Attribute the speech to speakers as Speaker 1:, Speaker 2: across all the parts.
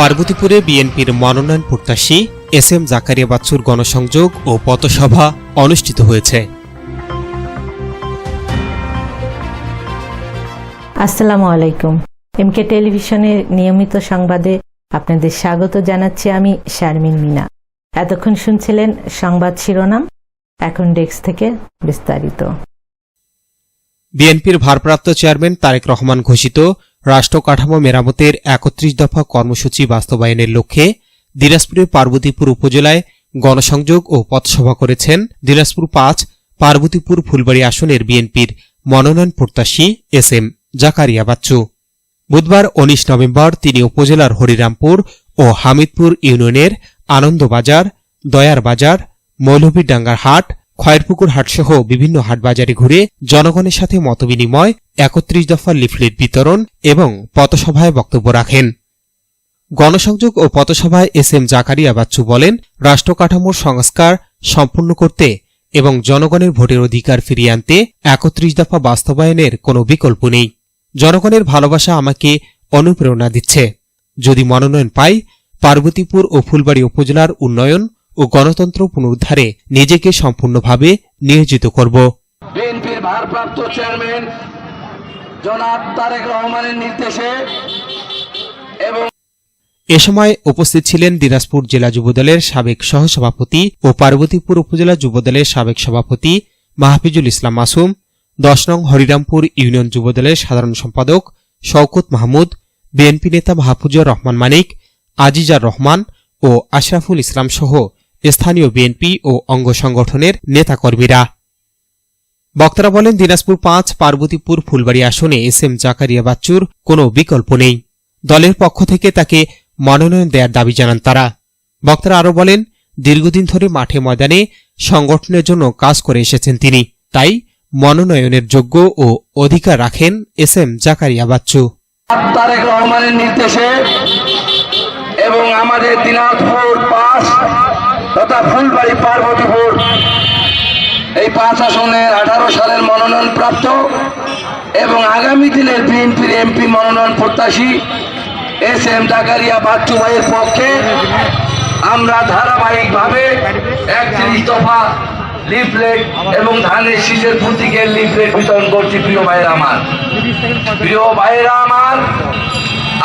Speaker 1: পার্বতীপুরে বিএনপির মনোনয়ন প্রত্যাশী এস এম জাকারিয়া বাচ্চুর গণসংযোগ ও পথসভা অনুষ্ঠিত হয়েছে।
Speaker 2: আসসালামু আলাইকুম। এমকে টেলিভিশনের নিয়মিত সংবাদে আপনাদের স্বাগত জানাচ্ছি আমি শারমিন মিনা। এতক্ষণ শুনছিলেন সংবাদ শিরোনাম এখন ডেস্ক থেকে বিস্তারিত।
Speaker 1: বিএনপির ভারপ্রাপ্ত চেয়ারম্যান তারেক রহমান ঘোষিত রাষ্ট্র কাঠামো মেরামতের একত্রিশ দফা কর্মসূচি বাস্তবায়নের লক্ষ্যে দিনাজপুরের পার্বতীপুর উপজেলায় গণসংযোগ ও পথসভা করেছেন দিনাজপুর পাঁচ, পার্বতীপুর ফুলবাড়ি আসনের বিএনপির মনোনয়ন প্রত্যাশী এস এম জাকারিয়া বাচ্চু। বুধবার উনিশ নভেম্বর তিনি উপজেলার হরিরামপুর ও হামিদপুর ইউনিয়নের আনন্দবাজার দয়ার বাজার মৌলভীডাঙ্গার হাট খয়েরপুকুর হাটসহ বিভিন্ন হাটবাজারে ঘুরে জনগণের সাথে মতবিনিময়, একত্রিশ দফা লিফলেট বিতরণ এবং পথসভায় বক্তব্য রাখেন। গণসংযোগ ও পথসভায় এস এম জাকারিয়া বাচ্চু বলেন, রাষ্ট্র কাঠামোর সংস্কার সম্পূর্ণ করতে এবং জনগণের ভোটের অধিকার ফিরিয়ে আনতে একত্রিশ দফা বাস্তবায়নের কোনো বিকল্প নেই। জনগণের ভালোবাসা আমাকে অনুপ্রেরণা দিচ্ছে। যদি মনোনয়ন পাই, পার্বতীপুর ও ফুলবাড়ী উপজেলার উন্নয়ন ও গণতন্ত্র পুনরুদ্ধারে নিজেকে সম্পূর্ণভাবে নিয়োজিত করব।
Speaker 3: বিএনপির ভারপ্রাপ্ত চেয়ারম্যান জনাব তারেক রহমানের নির্দেশে এবং
Speaker 1: এ সময় উপস্থিত ছিলেন দিনাজপুর জেলা যুবদলের সাবেক সহসভাপতি ও পার্বতীপুর উপজেলা যুবদলের সাবেক সভাপতি মাহফিজুল ইসলাম মাসুম দশ নং হরিরামপুর ইউনিয়ন যুবদলের সাধারণ সম্পাদক শওকত মাহমুদ বিএনপি নেতা মাহফুজুর রহমান মানিক আজিজার রহমান ও আশরাফুল ইসলাম সহ স্থানীয় বিএনপি ও অঙ্গ সংগঠনের নেতাকর্মীরা। বক্তারা বলেন, দিনাজপুর পাঁচ, পার্বতীপুর, ফুলবাড়ি আসনে এস এম জাকারিয়া বাচ্চুর কোনো বিকল্প নেই। দলের পক্ষ থেকে তাকে মনোনয়ন দেওয়ার দাবি জানান তারা। বক্তারা আরও বলেন, দীর্ঘদিন ধরে মাঠে ময়দানে সংগঠনের জন্য কাজ করে এসেছেন তিনি। তাই মনোনয়নের যোগ্য ও অধিকার রাখেন এস এম জাকারিয়া বাচ্চু।
Speaker 3: তারেক রহমানের নির্দেশে এবং আমাদের দিনাজপুর পাঁচ তথা ফুলবাড়ি পার্বতীপুর। এই পাঁচ আসনের আঠারো সালের মনোনয়ন প্রাপ্ত এবং আগামী দিনের বিএনপির এমপি মনোনয়ন প্রত্যাশী এস এম জাকারিয়া বাচ্চু ভাইয়ের পক্ষে আমরা ধারাবাহিকভাবে একত্রিশ দফা লিফলেট এবং ধানের শীষের প্রতীকের লিফলেট বিতরণ করছি, প্রিয় ভাইয়েরা আমার। প্রিয় ভাইয়েরা আমার,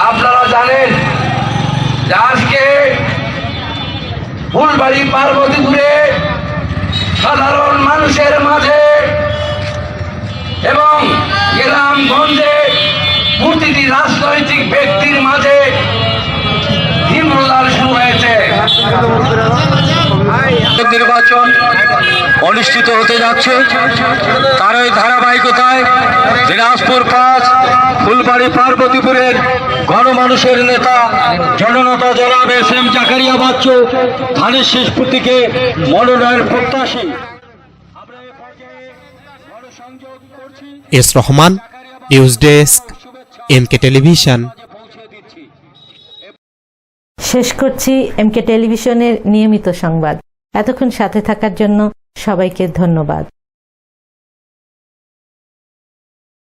Speaker 3: আপনারা জানেন আজকে ফুলবাড়ি পার্বতীপুরে সাধারণ মানুষের মাঝে এবং গ্রামগঞ্জে প্রতিটি রাজনৈতিক ব্যক্তির মাঝে তীব্রতার শুরু হয়েছে।
Speaker 4: নির্বাচন অনুষ্ঠিত হতে যাচ্ছে। তারই ধারাবাহিকতায় দিনাজপুর পাঁচ ফুলবাড়ি পার্বতীপুরের গণমানুষের নেতা জননেতা জনাব এস এম জাকারিয়া বাচ্চু ধানের শেষ প্রতীকে মনোনয়ন প্রত্যাশী।
Speaker 1: S Rahman news desk MK television.
Speaker 2: শেষ করছি এমকে টেলিভিশনের নিয়মিত সংবাদ। এতক্ষণ সাথে থাকার জন্য সবাইকে ধন্যবাদ।